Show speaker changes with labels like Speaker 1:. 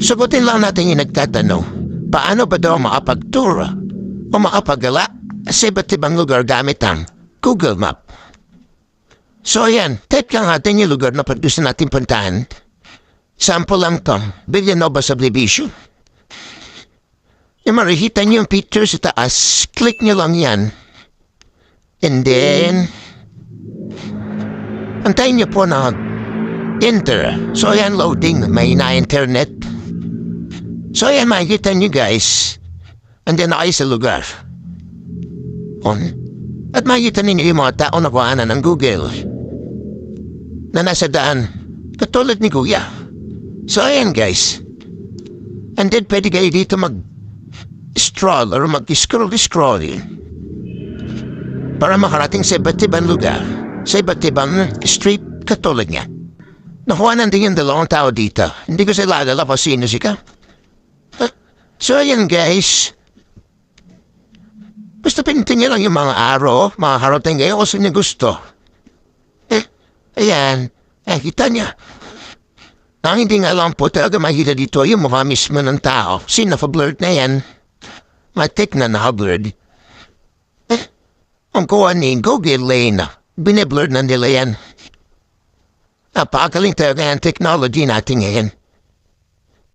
Speaker 1: Sagutin lang natin yung nagtatanong, paano ba daw makapag-tour o makapagala sa iba't ibang lugar gamit ang Google Map? So ayan, type lang natin yung lugar na pag gusto natin puntahan. Sample lang to, Villanova Subdivision. Yung makikita niyo yung picture sa taas, click niyo lang yan. And then, antayin niyo po na enter. So ayan, loading, may na-internet. So ayan, makikita niyo guys. Andiyan na kayo sa lugar. On. At makikita ninyo yung mga tao na kuhanan ng Google. Na nasa daan. Katulad ni Kuya. So ayan guys. And then pwede kayo dito mag stroll or mag-scroll-scroll para makarating sa iba't ibang lugar, sa iba't ibang street katulad niya. Nakuha din yung dalawang tao dito. Hindi ko sila alala kung sino si ka. So ayan guys. Basta pinuntin niyo lang yung mga araw, mga harating kayo kung saan niyo gusto. Eh, ayan. Eh, kita niya. Ang hindi nga alam po talaga makita dito yung mukha mismo ng tao. Sinafa-blurred na yan. Matik na naka-blurred. Eh, ang kuha ni Google Lane, biniblurred na nila yan. Napakagaling talaga ang technology natin ngayon.